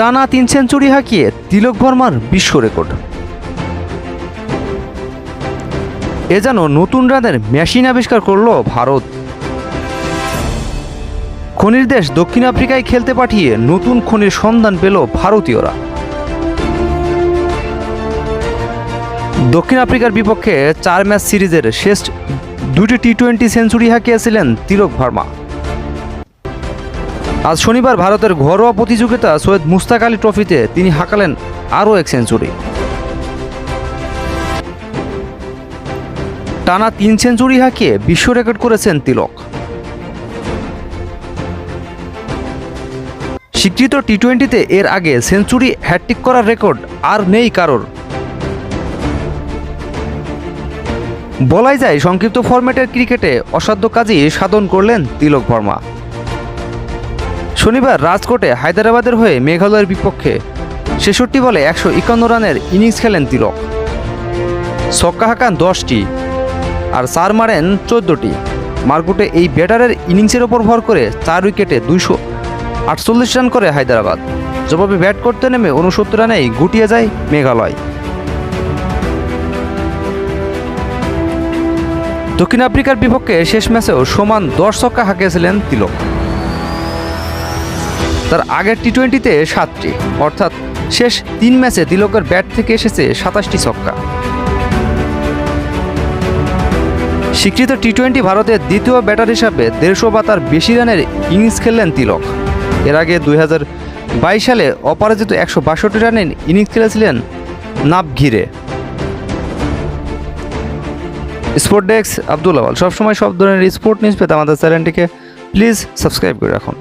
টানা তিন সেঞ্চুরি হাঁকিয়ে তিলক ভর্মার বিশ্ব রেকর্ড। এ যেন নতুন রানের মেশিন আবিষ্কার করল ভারত। খনির দেশ দক্ষিণ আফ্রিকায় খেলতে পাঠিয়ে নতুন খনির সন্ধান পেল ভারতীয়রা। দক্ষিণ আফ্রিকার বিপক্ষে চার ম্যাচ সিরিজের শেষ দুটি টি টোয়েন্টি সেঞ্চুরি হাঁকিয়েছিলেন তিলক ভার্মা আজ শনিবার ভারতের ঘরোয়া প্রতিযোগিতা সৈয়দ মুস্তাক আলী ট্রফিতে তিনি হাঁকালেন আরও এক সেঞ্চুরি। টানা তিন সেঞ্চুরি হাঁকিয়ে বিশ্ব রেকর্ড করেছেন তিলক। স্বীকৃত টি টোয়েন্টিতে এর আগে সেঞ্চুরি হ্যাট্রিক করার রেকর্ড আর নেই কারোর। বলাই যায়, সংক্ষিপ্ত ফরম্যাটের ক্রিকেটে অসাধ্য কাজই সাধন করলেন তিলক বর্মা। শনিবার রাজকোটে হায়দ্রাবাদের হয়ে মেঘালয়ের বিপক্ষে ছেষট্টি বলে একশো একান্ন রানের ইনিংস খেলেন তিলক। ছক্কা হাঁকান দশটি আর চার মারেন চোদ্দোটি। মারকুটে এই ব্যাটারের ইনিংসের ওপর ভর করে চার উইকেটে দুইশো আটচল্লিশ রান করে হায়দ্রাবাদ। জবাবে ব্যাট করতে নেমে উনসত্তর রানেই গুটিয়ে যায় মেঘালয়। দক্ষিণ আফ্রিকার বিপক্ষে শেষ ম্যাচেও সমান দশ ছক্কা হাঁকিয়েছিলেন তিলক। তার আগের টি টোয়েন্টিতে সাতটি, অর্থাৎ শেষ তিন ম্যাচে তিলকের ব্যাট থেকে এসেছে সাতাশটি ছক্কা। স্বীকৃত টি টোয়েন্টি ভারতের দ্বিতীয় ব্যাটার হিসাবে দেড়শো বা তার বেশি রানের ইনিংস খেললেন তিলক। এর আগে দুই হাজার বাইশ সালে অপরাজিত একশো বাষট্টি রানের ইনিংস খেলেছিলেন নাপ ঘিরে স্পোর্ট ডেস্ক আব্দুল আওয়াল সবসময় সব ধরনের স্পোর্ট নিউজ পেতে আমাদের চ্যানেলটিকে প্লিজ সাবস্ক্রাইব করে রাখুন।